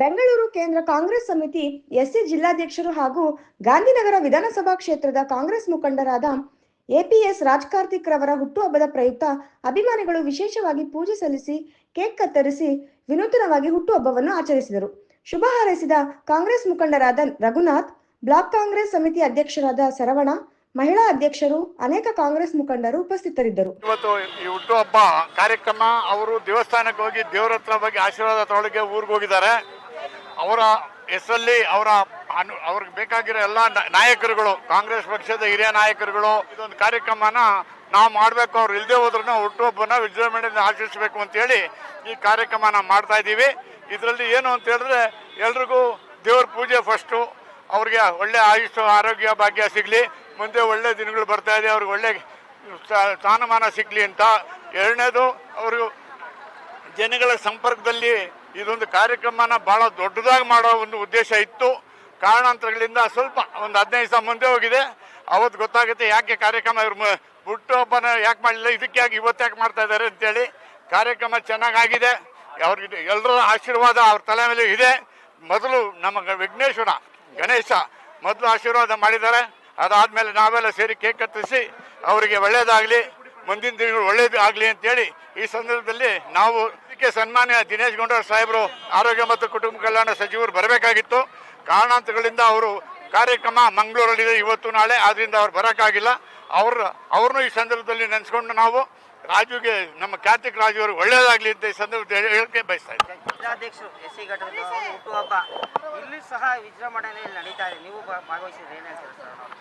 ಬೆಂಗಳೂರು ಕೇಂದ್ರ ಕಾಂಗ್ರೆಸ್ ಸಮಿತಿ ಎಸ್ಸಿ ಜಿಲ್ಲಾಧ್ಯಕ್ಷರು ಹಾಗೂ ಗಾಂಧಿನಗರ ವಿಧಾನಸಭಾ ಕ್ಷೇತ್ರದ ಕಾಂಗ್ರೆಸ್ ಮುಖಂಡರಾದ ಎಪಿಎಸ್ ರಾಜ್ ಕಾರ್ತಿಕ್ ರವರ ಹುಟ್ಟುಹಬ್ಬದ ಪ್ರಯುಕ್ತ ಅಭಿಮಾನಿಗಳು ವಿಶೇಷವಾಗಿ ಪೂಜೆ ಸಲ್ಲಿಸಿ ಕೇಕ್ ಕತ್ತರಿಸಿ ವಿನೂತನವಾಗಿ ಹುಟ್ಟುಹಬ್ಬವನ್ನು ಆಚರಿಸಿದರು. ಶುಭ ಹಾರೈಸಿದ ಕಾಂಗ್ರೆಸ್ ಮುಖಂಡರಾದ ರಘುನಾಥ್, ಬ್ಲಾಕ್ ಕಾಂಗ್ರೆಸ್ ಸಮಿತಿ ಅಧ್ಯಕ್ಷರಾದ ಸರವಣ, ಮಹಿಳಾ ಅಧ್ಯಕ್ಷರು, ಅನೇಕ ಕಾಂಗ್ರೆಸ್ ಮುಖಂಡರು ಉಪಸ್ಥಿತರಿದ್ದರು. ಇವತ್ತು ಈ ಹುಟ್ಟುಹಬ್ಬ ಕಾರ್ಯಕ್ರಮ, ಅವರು ದೇವಸ್ಥಾನಕ್ಕೆ ಹೋಗಿ ದೇವರ ಬಗ್ಗೆ ಆಶೀರ್ವಾದ ತಗೊಳ್ಳಿಕ್ಕೆ ಊರಿಗೆ ಹೋಗಿದ್ದಾರೆ. ಅವರ ಹೆಸರಲ್ಲಿ ಅವರ ಅವ್ರಿಗೆ ಬೇಕಾಗಿರೋ ಎಲ್ಲ ನಾಯಕರುಗಳು, ಕಾಂಗ್ರೆಸ್ ಪಕ್ಷದ ಹಿರಿಯ ನಾಯಕರುಗಳು, ಇದೊಂದು ಕಾರ್ಯಕ್ರಮನ ನಾವು ಮಾಡಬೇಕು, ಅವ್ರು ಇಲ್ಲದೆ ಹೋದ್ರೂ ಹುಟ್ಟುಹಬ್ಬನ ವಿಜೃಂಭಣೆಯಿಂದ ಆಚರಿಸಬೇಕು ಅಂತೇಳಿ ಈ ಕಾರ್ಯಕ್ರಮನ ಮಾಡ್ತಾ ಇದ್ದೀವಿ. ಇದರಲ್ಲಿ ಏನು ಅಂತ ಹೇಳಿದ್ರೆ ಎಲ್ರಿಗೂ ದೇವ್ರ ಪೂಜೆ ಫಸ್ಟು ಅವ್ರಿಗೆ ಒಳ್ಳೆ ಆಯುಷ್ಯ ಆರೋಗ್ಯ ಭಾಗ್ಯ ಸಿಗಲಿ. ಮುಂದೆ ಒಳ್ಳೆ ದಿನಗಳು ಬರ್ತಾ ಇದೆ, ಅವ್ರಿಗೆ ಒಳ್ಳೆ ಸ್ಥಾನಮಾನ ಸಿಗಲಿ ಅಂತ. ಎರಡನೇದು, ಅವರು ಜನಗಳ ಸಂಪರ್ಕದಲ್ಲಿ ಇದೊಂದು ಕಾರ್ಯಕ್ರಮನ ಬಹಳ ದೊಡ್ಡದಾಗಿ ಮಾಡೋ ಒಂದು ಉದ್ದೇಶ ಇತ್ತು. ಕಾರಣಾಂತರಗಳಿಂದ ಸ್ವಲ್ಪ ಒಂದು ಹದಿನೈದು ದಿವಸ ಮುಂದೆ ಹೋಗಿದೆ. ಅವತ್ತು ಗೊತ್ತಾಗುತ್ತೆ ಯಾಕೆ ಕಾರ್ಯಕ್ರಮ ಇವ್ರ ಹುಟ್ಟು ಯಾಕೆ ಮಾಡಲಿಲ್ಲ, ಇದಕ್ಕೆ ಯಾಕೆ ಇವತ್ತು ಯಾಕೆ ಮಾಡ್ತಾ ಇದ್ದಾರೆ ಅಂತೇಳಿ. ಕಾರ್ಯಕ್ರಮ ಚೆನ್ನಾಗಾಗಿದೆ. ಅವ್ರಿಗೆ ಎಲ್ಲರ ಆಶೀರ್ವಾದ ಅವ್ರ ತಲೆ ಮೇಲೆ ಇದೆ. ಮೊದಲು ನಮ್ಮ ವಿಘ್ನೇಶ್ವರ, ಗಣೇಶ ಮೊದಲು ಆಶೀರ್ವಾದ ಮಾಡಿದ್ದಾರೆ. ಅದಾದಮೇಲೆ ನಾವೆಲ್ಲ ಸೇರಿ ಕೇಕ್ ಕತ್ತರಿಸಿ ಅವರಿಗೆ ಒಳ್ಳೆಯದಾಗಲಿ ಮುಂದಿನ ದಿನಗಳು ಒಳ್ಳೇದು ಆಗಲಿ ಅಂತೇಳಿ ಈ ಸಂದರ್ಭದಲ್ಲಿ ನಾವು ಇದಕ್ಕೆ ಸನ್ಮಾನ್ಯ ದಿನೇಶ್ ಗುಂಡೂರಾವ್ ಸಾಹೇಬರು ಆರೋಗ್ಯ ಮತ್ತು ಕುಟುಂಬ ಕಲ್ಯಾಣ ಸಚಿವರು ಬರಬೇಕಾಗಿತ್ತು. ಕಾರಣಾಂತರಗಳಿಂದ ಅವರು ಕಾರ್ಯಕ್ರಮ ಮಂಗಳೂರಲ್ಲಿದೆ ಇವತ್ತು ನಾಳೆ ಆದ್ರಿಂದ ಅವ್ರು ಬರೋಕ್ಕಾಗಿಲ್ಲ. ಅವ್ರ ಅವ್ರನ್ನೂ ಈ ಸಂದರ್ಭದಲ್ಲಿ ನೆನೆಸ್ಕೊಂಡು ನಾವು ರಾಜುಗೆ ನಮ್ಮ ಕಾರ್ತಿಕ್ ರಾಜು ಅವರು ಒಳ್ಳೇದಾಗಲಿ ಅಂತ ಈ ಸಂದರ್ಭದಲ್ಲಿ ಹೇಳಕ್ಕೆ ಬಯಸ್ತಾ ಇದ್ದೀನಿ ಜಿಲ್ಲಾಧ್ಯಕ್ಷರು ಎಸ್ ಸಿ ಘಟಕದ ಒಂದು ಹುಟ್ಟುಹಬ್ಬ. ಇಲ್ಲಿ ಸಹ ವಿಜೃಂಭಣೆಯಲ್ಲಿ ನಡೀತಾ ಇದೆ. ನೀವು ಭಾ- ಭಾಗವಹಿಸಿದ್ರೆ ಏನು ಹೇಳ್ತೀರಾ ಸರ್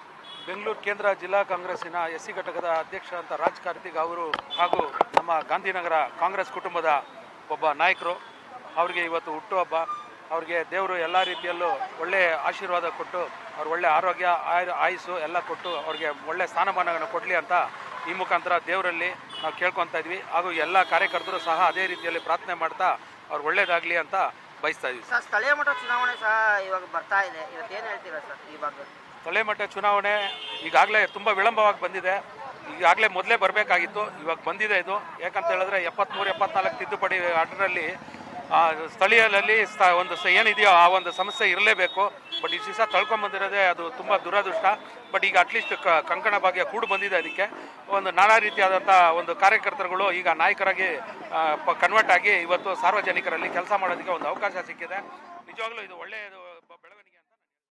ಬೆಂಗಳೂರು ಕೇಂದ್ರ ಜಿಲ್ಲಾ ಕಾಂಗ್ರೆಸ್ಸಿನ ಎಸ್ ಸಿ ಘಟಕದ ಅಧ್ಯಕ್ಷ ಅಂತ ರಾಜ್ ಕಾರ್ತಿಕ್ ಅವರು ಹಾಗೂ ನಮ್ಮ ಗಾಂಧಿನಗರ ಕಾಂಗ್ರೆಸ್ ಕುಟುಂಬದ ಒಬ್ಬ ನಾಯಕರು ಅವರಿಗೆ ಇವತ್ತು ಹುಟ್ಟುಹಬ್ಬ ಅವ್ರಿಗೆ ದೇವರು ಎಲ್ಲ ರೀತಿಯಲ್ಲೂ ಒಳ್ಳೆಯ ಆಶೀರ್ವಾದ ಕೊಟ್ಟು ಅವ್ರು ಒಳ್ಳೆ ಆರೋಗ್ಯ ಆಯುಸು ಆಯುಸ್ಸು ಎಲ್ಲ ಕೊಟ್ಟು ಅವ್ರಿಗೆ ಒಳ್ಳೆ ಸ್ಥಾನಮಾನಗಳನ್ನು ಕೊಡಲಿ ಅಂತ ಈ ಮುಖಾಂತರ ದೇವರಲ್ಲಿ ನಾವು ಕೇಳ್ಕೊತಾ ಇದ್ವಿ. ಹಾಗೂ ಎಲ್ಲ ಕಾರ್ಯಕರ್ತರು ಸಹ ಅದೇ ರೀತಿಯಲ್ಲಿ ಪ್ರಾರ್ಥನೆ ಮಾಡ್ತಾ ಅವ್ರು ಒಳ್ಳೇದಾಗಲಿ ಅಂತ ಬಯಸ್ತಾ ಇದ್ವಿ. ಸರ್ ಸ್ಥಳೀಯ ಮಟ್ಟ ಚುನಾವಣೆ ಸಹ ಇವಾಗ ಬರ್ತಾ ಇದೆ. ಇವತ್ತೇನು ಹೇಳ್ತೀರಾ ಸರ್ ಈ ಬಗ್ಗೆ? ಸ್ಥಳೀಯ ಮಟ್ಟ ಚುನಾವಣೆ ಈಗಾಗಲೇ ತುಂಬ ವಿಳಂಬವಾಗಿ ಬಂದಿದೆ. ಈಗಾಗಲೇ ಮೊದಲೇ ಬರಬೇಕಾಗಿತ್ತು, ಇವಾಗ ಬಂದಿದೆ ಇದು. ಯಾಕಂತ ಹೇಳಿದ್ರೆ ಎಪ್ಪತ್ತ್ಮೂರು ಎಪ್ಪತ್ನಾಲ್ಕು ತಿದ್ದುಪಡಿ ಆರ್ಡರಲ್ಲಿ ಸ್ಥಳೀಯರಲ್ಲಿ ಸ್ಥ ಒಂದು ಸ, ಏನಿದೆಯೋ ಆ ಒಂದು ಸಮಸ್ಯೆ ಇರಲೇಬೇಕು. ಬಟ್ ಇಷ್ಟು ದಿವಸ ತಳ್ಕೊಂಬಂದಿರೋದೇ ಅದು ತುಂಬ ದುರದೃಷ್ಟ. ಬಟ್ ಈಗ ಅಟ್ಲೀಸ್ಟ್ ಕ, ಕಂಕಣ ಭಾಗ್ಯ ಕೂಡು ಬಂದಿದೆ ಅದಕ್ಕೆ. ಒಂದು ನಾನಾ ರೀತಿಯಾದಂಥ ಒಂದು ಕಾರ್ಯಕರ್ತರುಗಳು ಈಗ ನಾಯಕರಾಗಿ ಕನ್ವರ್ಟ್ ಆಗಿ ಇವತ್ತು ಸಾರ್ವಜನಿಕರಲ್ಲಿ ಕೆಲಸ ಮಾಡೋದಕ್ಕೆ ಒಂದು ಅವಕಾಶ ಸಿಕ್ಕಿದೆ. ನಿಜವಾಗ್ಲೂ ಇದು ಒಳ್ಳೆಯದು